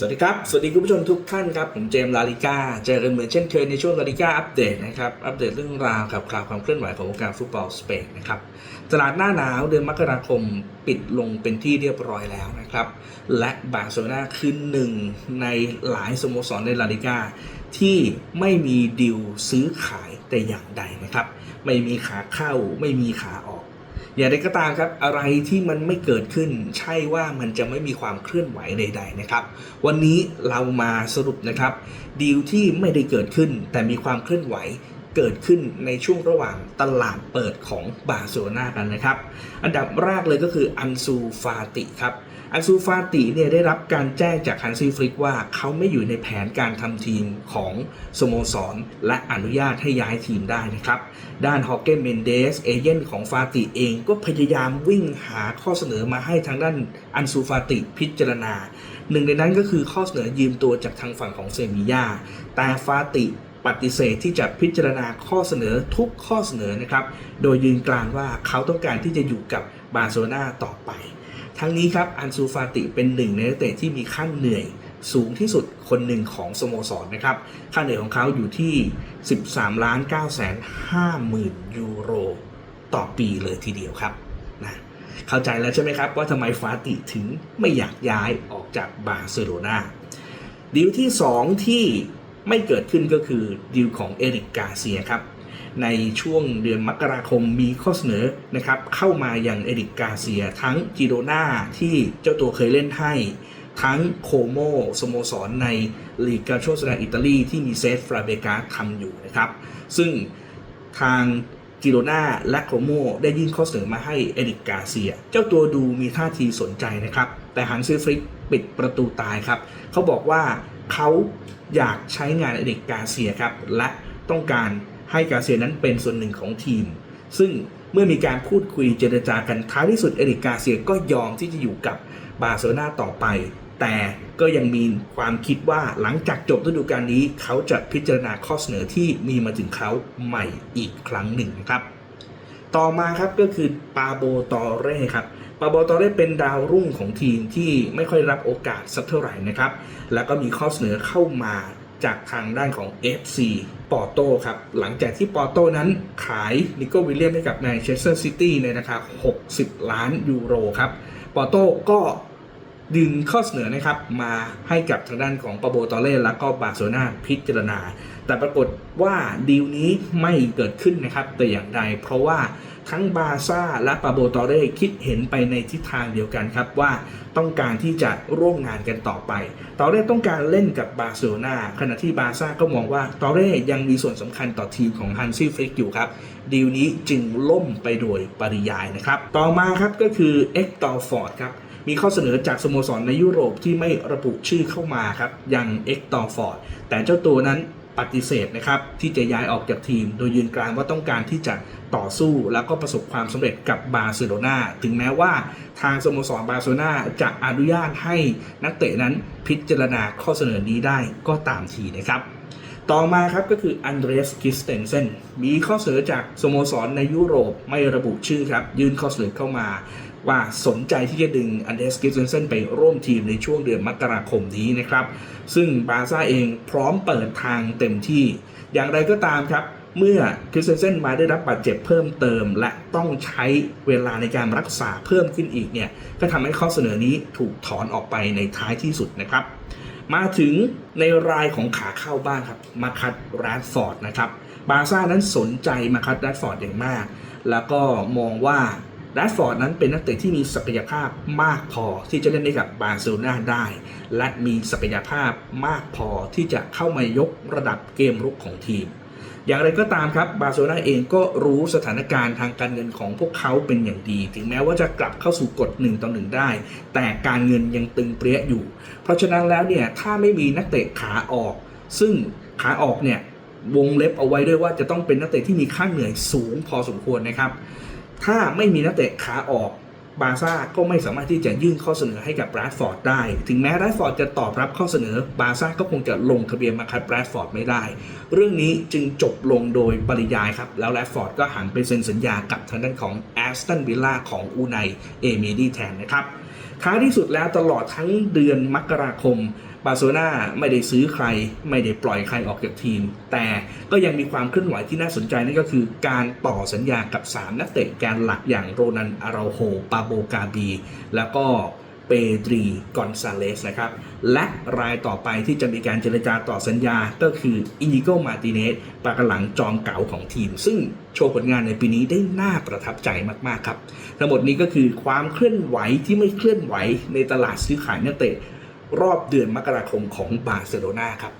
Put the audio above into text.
สวัสดีครับ สวัสดีคุณผู้ชมทุกท่านครับ ผมเจมส์ลาลิก้าเจอกันเหมือนเช่นเคยในช่วงลาลิก้าอัปเดตนะครับ อัปเดตเรื่องราวกับข่าวความเคลื่อนไหวของวงการฟุตบอลสเปนนะครับ ตลาดหน้าหนาวเดือนมกราคมปิดลงเป็นที่เรียบร้อยแล้วนะครับ และบาร์เซโลนาคือหนึ่งในหลายสโมสรในลาลิก้าที่ไม่มีดีลซื้อขายแต่อย่างใดนะครับ ไม่มีขาเข้าไม่มีขาออก อย่างไรก็ตามครับอะไรที่มันไม่เกิดขึ้น ใช่ว่ามันจะไม่มีความเคลื่อนไหวใด ๆ นะครับ วันนี้เรามาสรุปนะครับดีลที่ไม่ได้เกิดขึ้นแต่มีความเคลื่อนไหว เกิดขึ้นในช่วงระหว่างตลาดเปิดของบาร์เซโลนากันนะครับ อันดับแรกเลยก็คืออันซูฟาติครับอันซูฟาติเนี่ยได้รับการแจ้งจากฮันซีฟลิกว่าเขาไม่อยู่ในแผนการทำทีมของสโมสร และอนุญาตให้ย้ายทีมได้นะครับ ด้านฮอกเกนเมนเดสเอเจนของฟาติเองก็พยายามวิ่งหาข้อเสนอมาให้ทางด้านอันซูฟาติพิจารณา หนึ่งในนั้นก็คือข้อเสนอยืมตัวจากทางฝั่งของเซบียาแต่ฟาติ ปฏิเสธที่จะพิจารณาข้อเสนอทุกข้อเสนอนะครับ โดยยืนกรานว่าเขาต้องการที่จะอยู่กับบาร์เซโลนาต่อไป ทั้งนี้ครับอันซูฟาติเป็นหนึ่งในนักเตะที่มีค่าเหนื่อยสูงที่สุดคนหนึ่งของสโมสรนะครับ ค่าเหนื่อยของเขาอยู่ที่ 13ล้าน9แสน5หมื่นยูโร ต่อปีเลยทีเดียวครับนะเข้าใจแล้วใช่ไหมครับ ว่าทำไมฟาติถึงไม่อยากย้ายออกจากบาร์เซโลนาดีลที่ 2 ที่ ไม่เกิดขึ้นก็คือดีลของเอริกกาเซียครับในช่วงเดือนมกราคมมีข้อเสนอนะครับเข้ามาอย่างเอริกกาเซีย ทั้งจิโรนาที่เจ้าตัวเคยเล่นให้ ทั้งโคโมสโมสรในลีกกาโชสดาอิตาลีที่มีเซฟฟราเบกาทำอยู่นะครับ ซึ่งทางจิโรนาและโคโมได้ยื่นข้อเสนอมาให้เอริกกาเซีย เจ้าตัวดูมีท่าทีสนใจนะครับ แต่ฮันซีฟริกปิดประตูตายครับ เขาบอกว่า เขาอยากใช้งานเอริกกาเซียครับ และต้องการให้กาเซียนั้นเป็นส่วนหนึ่งของทีม ซึ่งเมื่อมีการพูดคุยเจรจากันท้ายที่สุดเอริกกาเซียก็ยอมที่จะอยู่กับบาร์เซโลนาต่อไป แต่ก็ยังมีความคิดว่าหลังจากจบฤดูกาลนี้ เขาจะพิจารณาข้อเสนอที่มีมาถึงเขาใหม่อีกครั้งหนึ่งนะครับ ต่อมาครับก็คือปาโบตอเร่ครับปาโบตอเร่เป็นดาวรุ่งของทีมที่ไม่ค่อยรับโอกาสสักเท่าไหร่นะครับ แล้วก็มีข้อเสนอเข้ามาจากทางด้านของ FC ปอร์โตครับ หลังจากที่ปอร์โตนั้นขายนิโก้วิลเลียมให้กับแมนเชสเตอร์ซิตี้ในราคา 60 ล้านยูโรครับ ปอร์โตก็ ดึงข้อเสนอนะครับมาให้กับทางด้านของปาโบตอเล่แล้วก็บาร์เซโลนาพิจารณา แต่ปรากฏว่าดีลนี้ไม่เกิดขึ้นนะครับแต่อย่างใด เพราะว่าทั้งบาร์ซ่าและปาโบตอเร่คิดเห็นไปในทิศทางเดียวกันครับว่าต้องการที่จะร่วมงานกันต่อไป ตอเร่ต้องการเล่นกับบาร์เซโลนาขณะที่บาร์ซ่าก็มองว่าตอเร่ยังมีส่วนสำคัญต่อทีมของฮันซี่ฟลิกอยู่ครับดีลนี้จึงล่มไปโดยปริยายนะครับ ต่อมาครับก็คือเอ็กตอร์ฟอร์ดครับ มีข้อเสนอจากสโมสรในยุโรปที่ไม่ระบุชื่อเข้ามาครับอยังเอ็กตอร์ฟอร์ดแต่เจ้าตัวนั้นปฏิเสธนะครับที่จะย้ายออกจากทีม โดยยืนกรานว่าต้องการที่จะต่อสู้แล้วก็ประสบความสำเร็จกับบาร์เซโลนาถึงแม้ว่าทางสโมสรบาร์เซโลนาจะอนุญาตให้นักเตะนั้นพิจารณาข้อเสนอนี้ได้ก็ตามทีนะครับ ต่อมาครับก็คืออันเดรสคิสเตนเซนมีข้อเสนอจากสโมสรในยุโรปไม่ระบุชื่อครับ ยื่นข้อเสนอเข้ามาว่าสนใจที่จะดึงอันเดรสคิสเตนเซนไปร่วมทีมในช่วงเดือนมกราคมนี้นะครับ ซึ่งบาซ่าเองพร้อมเปิดทางเต็มที่ อย่างไรก็ตามครับ เมื่อคริสเตนเซนมาได้รับบาดเจ็บเพิ่มเติม และต้องใช้เวลาในการรักษาเพิ่มขึ้นอีกเนี่ย ก็ทำให้ข้อเสนอนี้ถูกถอนออกไปในท้ายที่สุดนะครับ มาถึงในรายของขาเข้าบ้างครับมาคัดรัดฟอร์ดนะครับบาร์ซ่านั้นสนใจมาคัดรัดฟอร์ดอย่างมาก แล้วก็มองว่ารัดฟอร์ดนั้นเป็นนักเตะที่มีศักยภาพมากพอที่จะเล่นได้กับบาร์เซโลนาได้ และมีศักยภาพมากพอที่จะเข้ามายกระดับเกมรุกของทีม อย่างไรก็ตามครับบาร์เซโลนาเองก็รู้สถานการณ์ทางการเงินของพวกเขาเป็นอย่างดี ถึงแม้ว่าจะกลับเข้าสู่กฎ1ต่อ1ได้ แต่การเงินยังตึงเปรี้ยอยู่ เพราะฉะนั้นแล้วเนี่ยถ้าไม่มีนักเตะขาออก ซึ่งขาออกเนี่ยวงเล็บเอาไว้ด้วยว่าจะต้องเป็นนักเตะที่มีค่าเหนื่อยสูงพอสมควรนะครับ ถ้าไม่มีนักเตะขาออก บาซ่าก็ไม่สามารถที่จะยื่นข้อเสนอให้กับแรดฟอร์ดได้ ถึงแม้แรดฟอร์ดจะตอบรับข้อเสนอบาซ่าก็คงจะลงทะเบียนมาคัดแรดฟอร์ดไม่ได้ เรื่องนี้จึงจบลงโดยปริยายครับ แล้วแรดฟอร์ดก็หันไปเซ็นสัญญากับทางด้านของแอสตันวิลล่าของอูไนเอเมดีแทนนะครับ ท้ายที่สุดแล้วตลอดทั้งเดือนมกราคมบาร์เซโลนาไม่ได้ซื้อใคร ไม่ได้ปล่อยใครออกจากทีม แต่ก็ยังมีความเคลื่อนไหวที่น่าสนใจนั่นก็คือการต่อสัญญากับ 3 นักเตะแกนหลักอย่างโรนันอาราโฮปาโบกาบี แล้วก็ เปดรีกอนซาเลสนะครับ และรายต่อไปที่จะมีการเจรจาต่อสัญญาก็คืออินิโกมาติเนสปากหลังจอมเก่าของทีม ซึ่งโชว์ผลงานในปีนี้ได้น่าประทับใจมากๆครับ ทั้งหมดนี้ก็คือความเคลื่อนไหวที่ไม่เคลื่อนไหวในตลาดซื้อขายนักเตะรอบเดือนมกราคมของบาร์เซโลนาครับ